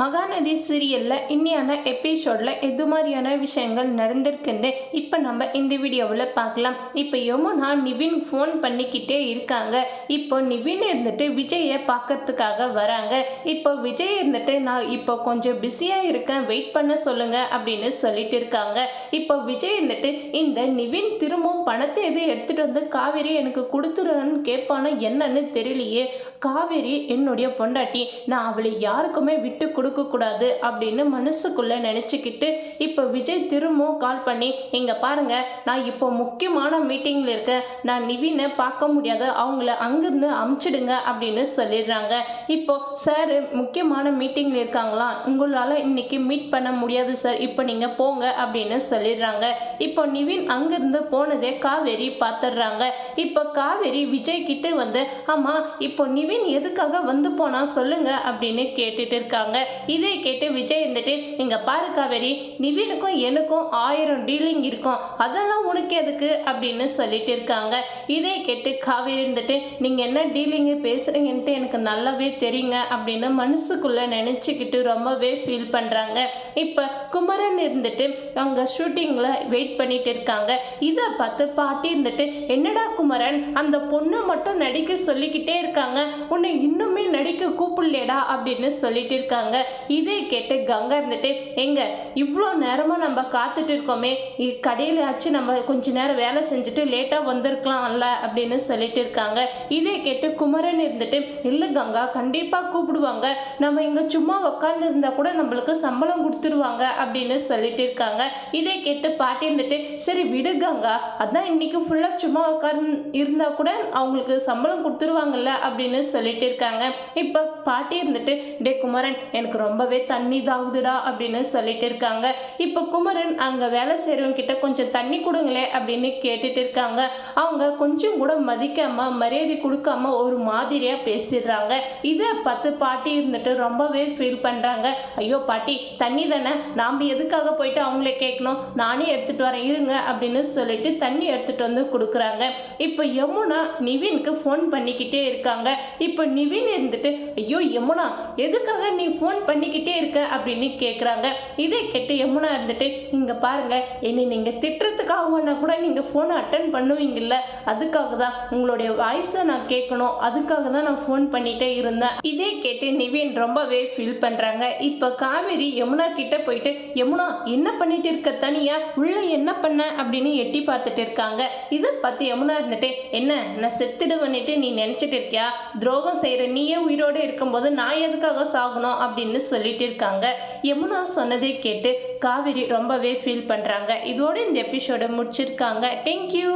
மகாநதி சீரியலில் இன்னியான எபிசோடில் எது மாதிரியான விஷயங்கள் நடந்திருக்குன்னு இப்போ நம்ம இந்த வீடியோவில் பார்க்கலாம். இப்போ யமுனா நிவின் ஃபோன் பண்ணிக்கிட்டே இருக்காங்க. இப்போ நிவின் இருந்துட்டு விஜயை பார்க்கறதுக்காக வராங்க. இப்போ விஜய் இருந்துட்டு நான் இப்போ கொஞ்சம் பிஸியாக இருக்கேன் வெயிட் பண்ண சொல்லுங்கள் அப்படின்னு சொல்லிட்டு இருக்காங்க. இப்போ விஜய் இருந்துட்டு இந்த நிவின் திரும்பவும் பணத்தை எது எடுத்துகிட்டு வந்து காவேரி எனக்கு கொடுத்துருன்னு கேட்பானோ என்னன்னு தெரியலையே. காவேரி என்னுடைய பொண்டாட்டி. நான் அவளை யாருக்குமே விட்டு கொடுக்கக்கூடாது அப்படின்னு மனசுக்குள்ளே நினச்சிக்கிட்டு இப்போ விஜய் திரும்பவும் கால் பண்ணி இங்கே பாருங்கள் நான் இப்போ முக்கியமான மீட்டிங்கில் இருக்கேன். நான் நிவினை பார்க்க முடியாது அவங்கள அங்கேருந்து அமுச்சிடுங்க அப்படின்னு சொல்லிடுறாங்க. இப்போ சார் முக்கியமான மீட்டிங்கில் இருக்காங்களா? உங்களால் இன்னைக்கு மீட் பண்ண முடியாது சார் இப்போ நீங்கள் போங்க அப்படின்னு சொல்லிடுறாங்க. இப்போ நிவின் அங்கேருந்து போனதே காவேரி பார்த்துடுறாங்க இப்போ காவேரி விஜய் கிட்ட வந்து ஆமாம் இப்போ நிவின் எதுக்காக வந்து போனால் சொல்லுங்க அப்படின்னு கேட்டுட்டு இருக்காங்க. இதை கேட்டு விஜய் இருந்துட்டு இங்க பாரு காவேரி நிவினுக்கும் எனக்கும் ஆயிரம் டீலிங் இருக்கும். அதெல்லாம் உனக்கு எதுக்கு? அப்படின்னு சொல்லிட்டு இருக்காங்க. இதை கேட்டு காவேரி இருந்துட்டு நீங்க என்ன டீலிங்கு பேசுறீங்கன்ட்டு எனக்கு நல்லாவே தெரியுங்க அப்படின்னு மனசுக்குள்ள நினைச்சுக்கிட்டு ரொம்பவே ஃபீல் பண்றாங்க. இப்போ குமரன் இருந்துட்டு அவங்க ஷூட்டிங்ல வெயிட் பண்ணிட்டு இருக்காங்க. இதை பார்த்து பாட்டி இருந்துட்டு என்னடா குமரன் அந்த பொண்ணை மட்டும் நடிக்க சொல்லிக்கிட்டே இருக்காங்க. உன்னை இன்னுமே நடிக்க கூப்பிடலடா அப்படின்னு சொல்லிட்டு இருக்காங்க. இதை கேட்டு கங்கா இருந்துட்டு எங்க இவ்வளோ நேரமாக நம்ம காத்துட்டு இருக்கோமே இ- நம்ம கொஞ்ச நேரம் வேலை செஞ்சுட்டு லேட்டாக வந்திருக்கலாம்ல அப்படின்னு சொல்லிட்டு இருக்காங்க. இதை கேட்டு குமரன் இருந்துட்டு இல்லை கங்கா கண்டிப்பாக கூப்பிடுவாங்க. நம்ம இங்கே சும்மா உக்காந்து இருந்தால் கூட நம்மளுக்கு சம்பளம் கொடுத்துருவாங்க அப்படின்னு சொல்லிட்டு இருக்காங்க. இதே கேட்டு பாட்டி இருந்துட்டு சரி விடு கங்கா அதான் இன்னைக்கு ஃபுல்லாக சும்மா உட்காந்து இருந்தால் கூட அவங்களுக்கு சம்பளம் கொடுத்துருவாங்கல்ல அப்படின்னு சொல்லிட்டு இருக்காங்க. இப்போ பாட்டி இருந்துட்டு டே குமரன் எனக்கு ரொம்பவே தண்ணி தாகுதுடா அப்படின்னு சொல்லிட்டு இருக்காங்க. இப்போ குமரன் அங்கே வேலை செய்கிறவங்க கிட்ட கொஞ்சம் தண்ணி கொடுங்களே அப்படின்னு கேட்டுட்டு இருக்காங்க. அவங்க கொஞ்சம் கூட மதிக்காம மரியாதை கொடுக்காம ஒரு மாதிரியாக பேசிடுறாங்க. இதை பார்த்து பாட்டி இருந்துட்டு ரொம்பவே ஃபீல் பண்ணுறாங்க ஐயோ பாட்டி தண்ணி தானே? நாம் எதுக்காக போயிட்டு அவங்களே கேட்கணும்? நானே எடுத்துகிட்டு வரேன் இருங்க அப்படின்னு சொல்லிட்டு தண்ணி எடுத்துகிட்டு வந்து கொடுக்குறாங்க. இப்போ யமுனா நிவின்க்கு ஃபோன் பண்ணிக்கிட்டே இருக்காங்க. இப்போ நிவின் இருந்துட்டு ஐயோ யமுனா எதுக்காக நீ ஃபோன் பண்ணிக்கிட்டே இருக்க அப்படின்னு கேட்குறாங்க இதை கேட்டு யமுனா இருந்துட்டு இங்கே பாருங்கள் என்னை நீங்கள் திட்டுறதுக்காகனா கூட நீங்கள் ஃபோனை அட்டன் பண்ணுவீங்கல்ல அதுக்காக தான் உங்களுடைய வாய்ஸை நான் கேட்கணும் அதுக்காக தான் நான் ஃபோன் பண்ணிகிட்டே இருந்தேன். இதே கேட்டு நிவின் ரொம்பவே ஃபீல் பண்ணுறாங்க இப்போ காவேரி யமுனா கிட்ட போயிட்டு யமுனா என்ன பண்ணிட்டு இருக்க தனியா? உள்ள என்ன பண்ண? அப்படின்னு எட்டி பார்த்துட்டு இருக்காங்க. இதை பார்த்து யமுனா இருந்துட்டு என்ன நான் செத்துடுவன்னுட்டு நீ நினச்சிட்டு இருக்கியா? துரோகம் செய்கிற நீயே உயிரோடு இருக்கும்போது நான் எதுக்காக சாகணும்? அப்படின்னு அப்படின்னு சொல்லிட்டு இருக்காங்க. யமுனா சொன்னதை கேட்டு காவேரி ரொம்பவே ஃபீல் பண்ணுறாங்க இதோட இந்த எபிசோடை முடிச்சிருக்காங்க. தேங்க்யூ